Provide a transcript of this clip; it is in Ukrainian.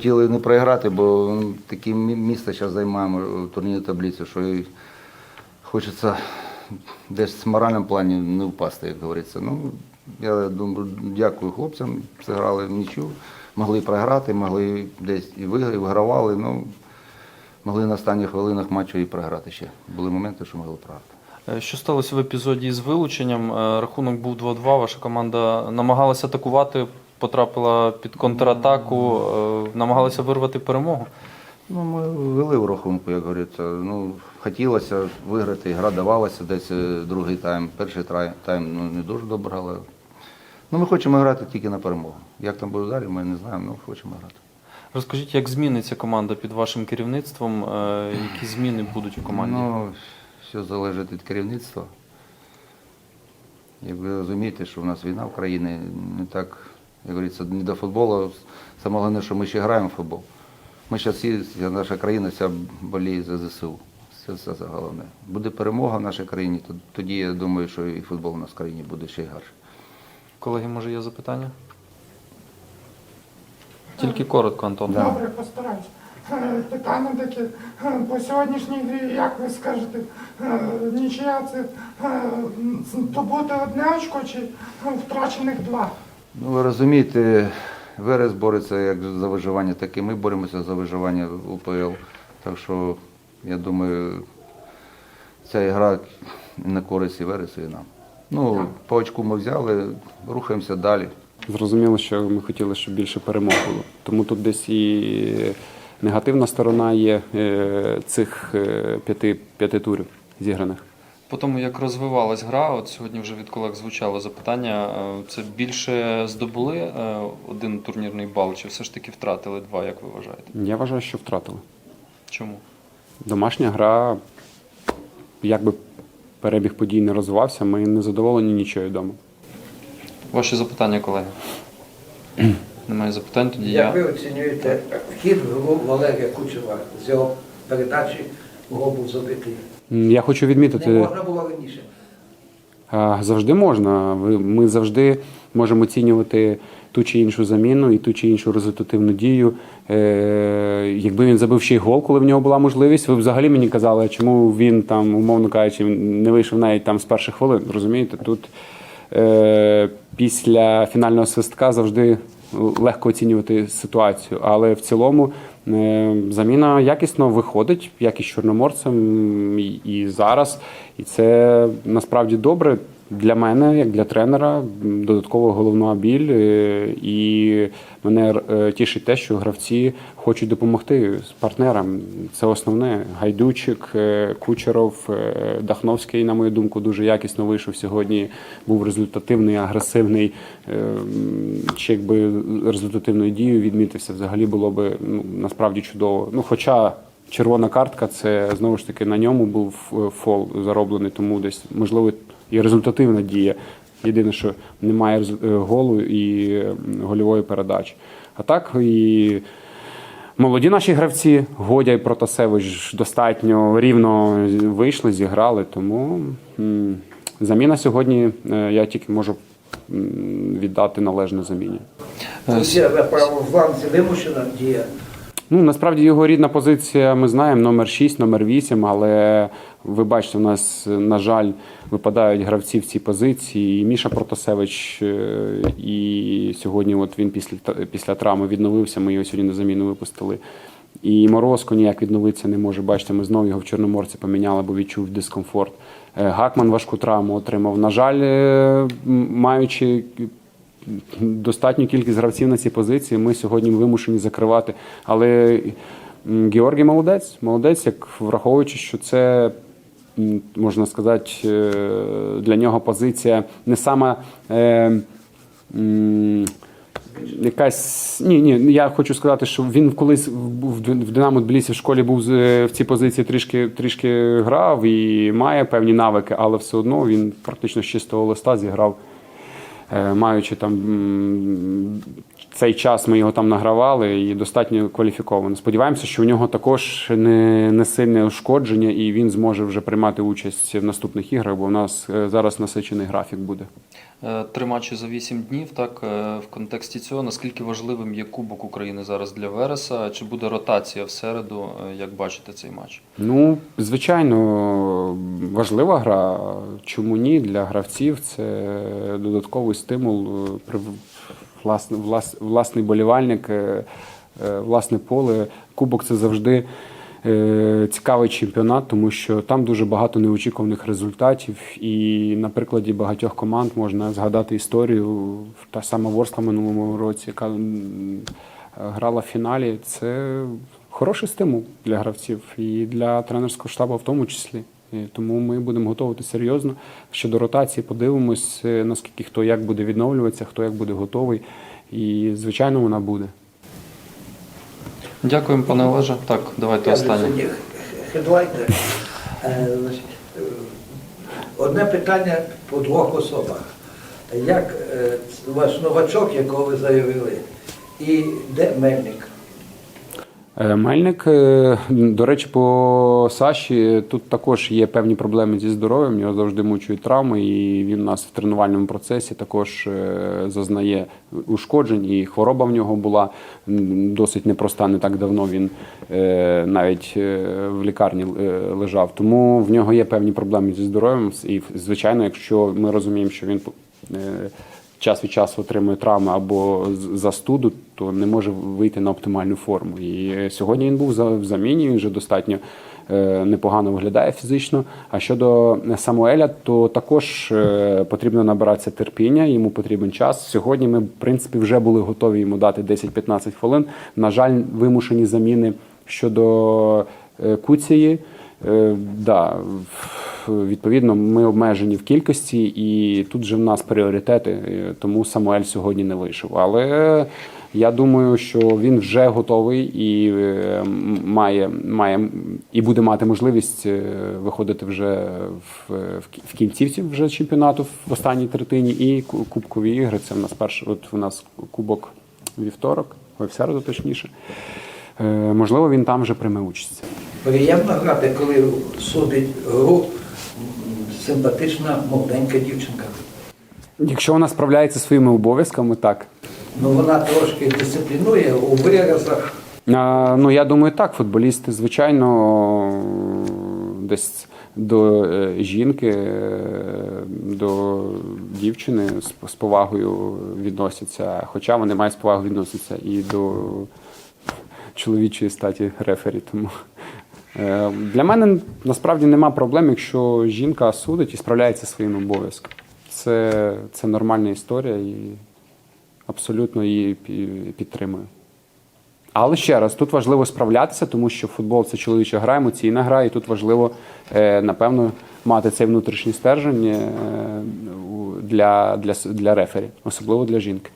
хотіли не програти, бо ну, таке місце зараз займаємо в турнірній таблиці, що хочеться десь в моральному плані не впасти, як говориться. Ну, я думаю, дякую хлопцям, зіграли в нічю, могли програти, могли десь і вигравали, ну, могли на останніх хвилинах матчу і програти ще. Були моменти, що могли програти. Е, Що сталося в епізоді з вилученням? Е, Рахунок був 2-2. Ваша команда намагалася атакувати, потрапила під контратаку, е, намагалася вирвати перемогу. Ну, ми вели в рахунку, як говориться. Ну, хотілося виграти, гра давалася десь е, другий тайм. Перший тайм ну, не дуже добре грали. Ну, ми хочемо грати тільки на перемогу. Як там буде далі, ми не знаємо, ну хочемо грати. Розкажіть, як зміниться команда під вашим керівництвом? Е, Які зміни будуть у команді? Ну, все залежить від керівництва. Як ви розумієте, що в нас війна в країні не так, як говориться, не до футболу. Саме головне, що ми ще граємо в футбол. Ми зараз всі, наша країна вся боліє за ЗСУ. Це все це головне. Буде перемога в нашій країні, то- тоді я думаю, що і футбол у нас в країні буде ще й гарше. Колеги, може є запитання? Тільки коротко, Антон. Да. Добре, постараюсь. Е, Питання таке, е, по сьогоднішній грі, як ви скажете, е, нічия це е, здобути одне очко чи втрачених два? Ну, ви розумієте, Верес бореться як за виживання, так і ми боремося за виживання в УПЛ. Так що, я думаю, ця гра на користь і Вересу, і нам. Ну, по очку ми взяли, рухаємося далі. Зрозуміло, що ми хотіли, щоб більше перемог було. Тому тут десь і негативна сторона є е, цих е, п'яти, п'яти турів зіграних. По тому, як розвивалась гра, от сьогодні вже від колег звучало запитання: е, це більше здобули е, один турнірний бал, чи все ж таки втратили два, як ви вважаєте? Я вважаю, що втратили. Чому? Домашня гра, як би перебіг подій не розвивався, ми не задоволені нічого вдома. Ваші запитання, колеги? Немає запитань, тоді Як ви я. оцінюєте хід гру Валерія Кучева з його передачі гол був забитий? Я хочу відмітити. Не можна було раніше. Завжди можна. Ми завжди можемо оцінювати ту чи іншу заміну і ту чи іншу результативну дію. Е, Якби він забив ще й гол, коли в нього була можливість, ви б взагалі мені казали, чому він там, умовно кажучи, не вийшов навіть там з перших хвилин. Розумієте, тут е, після фінального свистка завжди легко оцінювати ситуацію. Але в цілому заміна якісно виходить, як із чорноморцем і, і зараз. І це насправді добре для мене, як для тренера, м, додаткова головна біль. е, І мене е, тішить те, що гравці хочуть допомогти з партнерам. Це основне. Гайдучик, е, Кучеров, Дахновський, на мою думку, дуже якісно вийшов сьогодні. Був результативний, агресивний. Чи якби результативною дією відмітився, взагалі було би ну, насправді чудово. Ну, хоча червона картка, це знову ж таки на ньому був фол зароблений, тому десь можливо і результативна дія. Єдине, що немає е, голу і гольової передачі. А так і молоді наші гравці, Годя і Протасевич достатньо рівно вийшли, зіграли. Тому заміна сьогодні е, я тільки можу віддати належне заміні. Право вимушена дія. Ну, насправді його рідна позиція, ми знаємо, номер 6, номер 8, але ви бачите, у нас, на жаль, випадають гравці в цій позиції. І Міша Протасевич, е, і сьогодні от він після, після травми відновився, ми його сьогодні на заміну випустили. І Морозко ніяк відновитися не може. Бачите, ми знову його в Чорноморці поміняли, бо відчув дискомфорт. Е, Гакман важку травму отримав. На жаль, е, маючи достатню кількість гравців на цій позиції. Ми сьогодні вимушені закривати. Але Георгій молодець, молодець, як враховуючи, що це. Можна сказати, е, для нього позиція не сама е, якась. Ні, ні, я хочу сказати, що він колись в Динамо Тбілісі в школі був в цій позиції трішки, трішки грав і має певні навики, але все одно він практично з чистого листа зіграв Е, маючи там цей час, ми його там награвали і достатньо кваліфіковано. Сподіваємося, що у нього також не, не сильне ушкодження, і він зможе вже приймати участь в наступних іграх, бо у нас е, зараз насичений графік буде. Е, Три матчі за вісім днів. Так, е, в контексті цього, наскільки важливим є Кубок України зараз для Вереса? Чи буде ротація в середу? Як бачите цей матч? Ну, звичайно, важлива гра. Чому ні? Для гравців це додатковий стимул. Власне, влас, власний болівальник, е, е, власне поле. Кубок це завжди е, цікавий чемпіонат, тому що там дуже багато неочікуваних результатів. І на прикладі багатьох команд можна згадати історію. Та сама Ворскла минулому році, яка грала в фіналі. Це хороший стимул для гравців і для тренерського штабу в тому числі. Тому ми будемо готувати серйозно. Щодо ротації, подивимось, е, наскільки хто як буде відновлюватися, хто як буде готовий. І, звичайно, вона буде. Дякуємо, пане Олеже. Так, давайте останнє. Хедлайте. Одне питання по двох особах. Як ваш новачок, якого ви заявили, і де Мельник? Е, Мельник, е, до речі, по Саші тут також є певні проблеми зі здоров'ям. Його завжди мучують травми, і він у нас в тренувальному процесі також е, зазнає ушкоджень. І хвороба в нього була досить непроста. Не так давно він навіть в лікарні лежав. Тому в нього є певні проблеми зі здоров'ям. І звичайно, якщо ми розуміємо, що він час від часу отримує травми або застуду, то не може вийти на оптимальну форму. І е, сьогодні він був в заміні, він вже достатньо е, непогано виглядає фізично. А щодо Самуеля, то також е, потрібно набиратися терпіння, йому потрібен час. Сьогодні ми, в принципі, вже були готові йому дати 10-15 хвилин. На жаль, вимушені заміни щодо Куції. Да, відповідно, ми обмежені в кількості, і тут же в нас пріоритети, е, тому Самуель сьогодні не вийшов. Але я думаю, що він вже готовий і е, має, має і буде мати можливість е, виходити вже в, в кінцівці вже чемпіонату в останній третині і кубкові ігри. Це в нас перший, от у нас кубок вівторок, ой, в середу точніше. Е, Можливо, він там вже прийме участь. Приємно грати, коли судить гру симпатична молоденька дівчинка. Якщо вона справляється зі своїми обов'язками, так. Ну вона трошки дисциплінує у виразах. А, ну, я думаю, так. Футболісти, звичайно, десь до е, жінки, е, до дівчини з, повагою відносяться. Хоча вони мають з повагою відноситися і до чоловічої статі рефері. Тому для мене насправді нема проблем, якщо жінка судить і справляється своїм обов'язком. Це, це нормальна історія і абсолютно її підтримую. Але ще раз, тут важливо справлятися, тому що футбол це чоловіча гра, емоційна гра, і тут важливо, е, напевно, мати цей внутрішній стержень е, для, для, для рефері, особливо для жінки.